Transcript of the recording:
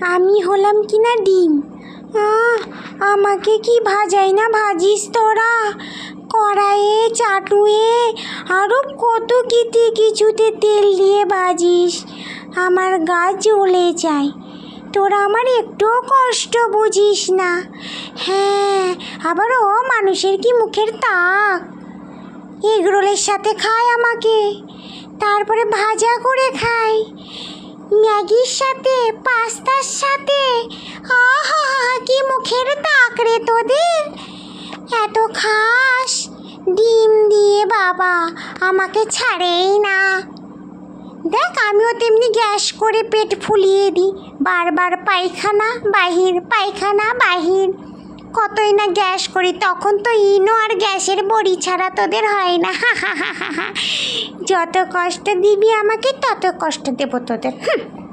আমি হলাম কি না ডিম? আহ, আমাকে কি ভাজাই না ভাজিস তোরা? কড়াইয়ে চাটুয়ে আরও কত কিতে কিছুতে তেল দিয়ে ভাজিস। আমার গা জ্বলে যায়। তোরা আমার একটুও কষ্ট বুঝিস না। হ্যাঁ আবার ও মানুষের কি মুখের তাক? এগরোলের সাথে খায় আমাকে। তারপরে ভাজা করে খায়। ম্যাগির সাথে, পাস্তার সাথে। কি মুখের তাক রে তোদের। এত খাস। ডিম দিয়ে বাবা, আমাকে ছাড়েই না। দেখ, আমিও তেমনি গ্যাস করে পেট ফুলিয়ে দিই। বারবার পায়খানা, বাহির পায়খানা, বাহির। কতই না গ্যাস করি, তখন তো ইনো আর গ্যাসের বড়ি ছাড়া তোদের হয় না। হা হা হা হা যত কষ্ট দিবি আমাকে, তত কষ্ট দেবো তোদের। হুম।